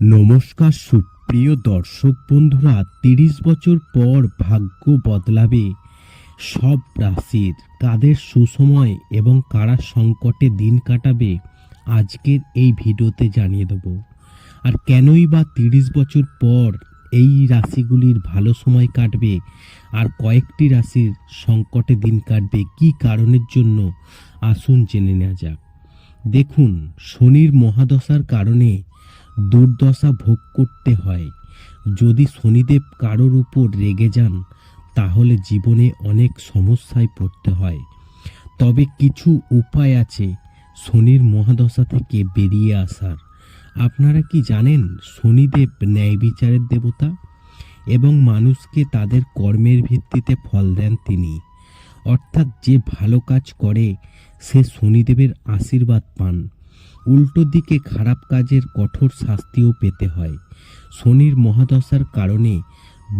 নমস্কার সুপ্রিয় দর্শক বন্ধুরা, তিরিশ বছর পর ভাগ্য বদলাবে। সব রাশির কাদের সুসময় এবং কারা সংকটে দিন কাটাবে, আজকের এই ভিডিওতে জানিয়ে দেব। আর কেনই বা তিরিশ বছর পর এই রাশিগুলির ভালো সময় কাটবে, আর কয়েকটি রাশির সংকটে দিন কাটবে, কি কারণের জন্য? আসুন জেনে নেওয়া যাক। দেখুন, শনির মহাদশার কারণে দুর্দশা ভোগ করতে হয়। যদি শনিদেব কারোর উপর রেগে যান, তাহলে জীবনে অনেক সমস্যায় পড়তে হয়। তবে কিছু উপায় আছে শনির মহাদশা থেকে বেরিয়ে আসার। আপনারা কি জানেন শনিদেব ন্যায় বিচারের দেবতা? এবং মানুষকে তাদের কর্মের ভিত্তিতে ফল দেন তিনি। অর্থাৎ যে ভালো কাজ করে, সে শনিদেবের আশীর্বাদ পান। উল্টো দিকে খারাপ কাজের কঠোর শাস্তিও পেতে হয়। শনির মহাদশার কারণে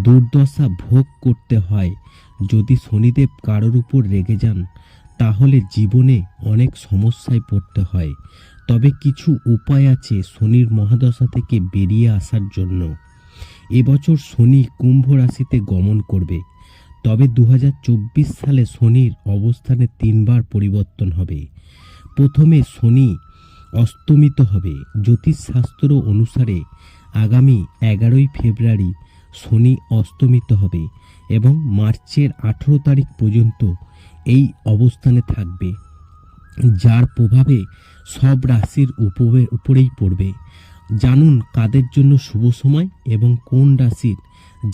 দুর্দশা ভোগ করতে হয়। যদি শনিদেব কারোর উপর রেগে যান, তাহলে জীবনে অনেক সমস্যায় পড়তে হয়। তবে কিছু উপায় আছে শনির মহাদশা থেকে বেরিয়ে আসার জন্য। এবছর শনি কুম্ভ রাশিতে গমন করবে। তবে দু হাজার চব্বিশ সালে শনির অবস্থানে তিনবার পরিবর্তন হবে। প্রথমে শনি অস্তমিত হবে। জ্যোতিষশাস্ত্র অনুসারে আগামী এগারোই ফেব্রুয়ারি শনি অস্তমিত হবে এবং মার্চের আঠেরো তারিখ পর্যন্ত এই অবস্থানে থাকবে, যার প্রভাবে সব রাশির উপরে উপরেই পড়বে। জানুন কাদের জন্য শুভ সময় এবং কোন রাশির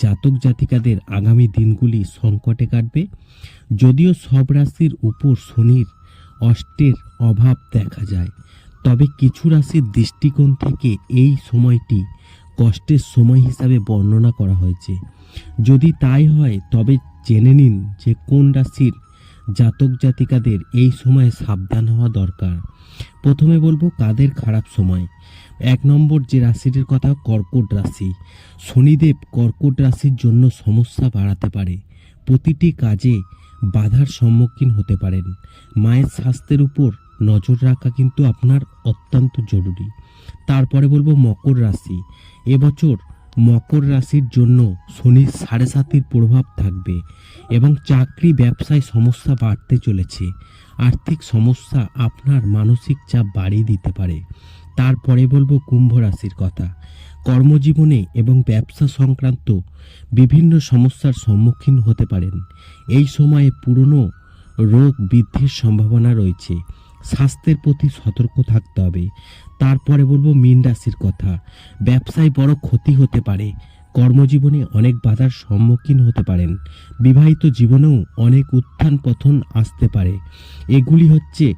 জাতক জাতিকাদের আগামী দিনগুলি সংকটে কাটবে। যদিও সব রাশির উপর শনির অষ্টের অভাব দেখা যায় তবে কিছু রাশির দৃষ্টিকোণ থেকে এই সময়টি কষ্টের সময় হিসাবে বর্ণনা করা হয়েছে। যদি তাই হয়, তবে জেনে নিন যে কোন রাশির জাতক জাতিকাদের এই সময়ে সাবধান হওয়া দরকার। প্রথমে বলব কাদের খারাপ সময়। এক নম্বর যে রাশিটির কথা, কর্কট রাশি। শনিদেব কর্কট রাশির জন্য সমস্যা বাড়াতে পারে। প্রতিটি কাজে বাধার সম্মুখীন হতে পারেন। মায়ের স্বাস্থ্যের উপর নজর রাখা কিন্তু আপনার অত্যন্ত জরুরি। তারপরে বলব মকর রাশি। এবছর মকর রাশির জন্য শনির সাড়ে সাতির প্রভাব থাকবে এবং চাকরি, ব্যবসায় সমস্যা বাড়তে চলেছে। আর্থিক সমস্যা আপনার মানসিক চাপ বাড়িয়ে দিতে পারে। তারপরে বলব কুম্ভ রাশির কথা। কর্মজীবনে এবং ব্যবসা সংক্রান্ত বিভিন্ন সমস্যার সম্মুখীন হতে পারেন। এই সময়ে পুরনো রোগ বৃদ্ধির সম্ভাবনা রয়েছে। স্বাস্থ্যের প্রতি সতর্ক থাকতে হবে। তারপরে বলব মীন রাশির কথা। ব্যবসায় বড় ক্ষতি হতে পারে। কর্মজীবনে অনেক বাধার সম্মুখীন হতে পারেন। বিবাহিত জীবনেও অনেক উত্থান পতন আসতে পারে। এগুলি হচ্ছে,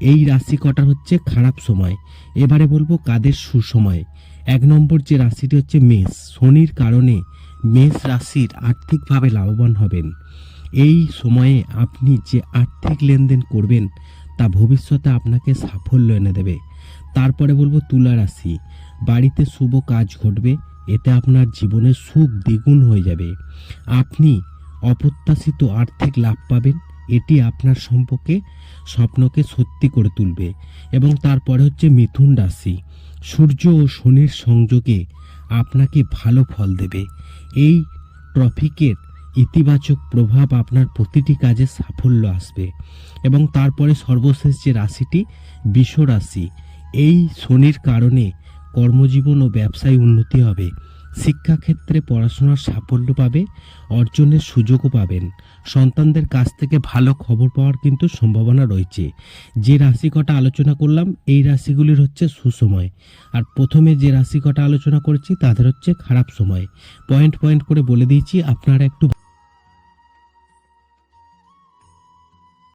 এই রাশি কটার হচ্ছে খারাপ সময়। এবারে বলব কাদের সুসময়। এক নম্বর যে রাশিটি হচ্ছে মেষ। শনির কারণে মেষ রাশির আর্থিকভাবে লাভবান হবেন। এই সময়ে আপনি যে আর্থিক লেনদেন করবেন তা ভবিষ্যতে আপনাকে সাফল্য এনে দেবে। তারপরে বলব তুলা রাশি। বাড়িতে শুভ কাজ ঘটবে, এতে আপনার জীবনে সুখ দ্বিগুণ হয়ে যাবে। আপনি অপ্রত্যাশিত আর্থিক লাভ পাবেন, এটি আপনার সম্পর্কে স্বপ্নকে সত্যি করে তুলবে। এবং তারপরে হচ্ছে মিথুন রাশি। সূর্য ও শনির সংযোগে আপনাকে ভালো ফল দেবে। এই ট্রফিকের ইতিবাচক প্রভাব আপনার প্রতিটি কাজে সাফল্য আসবে এবং তারপরে সর্বশেষ যে রাশিটি বিষ রাশি, এই শনির কারণে কর্মজীবন ও ব্যবসায় উন্নতি হবে। শিক্ষাক্ষেত্রে পড়াশোনার সাফল্য পাবে, অর্জনের সুযোগও পাবেন। সন্তানদের কাছ থেকে ভালো খবর পাওয়ার কিন্তু সম্ভাবনা রয়েছে। যে রাশি কটা আলোচনা করলাম, এই রাশিগুলির হচ্ছে সুসময়। আর প্রথমে যে রাশি কটা আলোচনা করেছি, তাদের হচ্ছে খারাপ সময়। পয়েন্ট পয়েন্ট করে বলে দিয়েছি, আপনারা একটু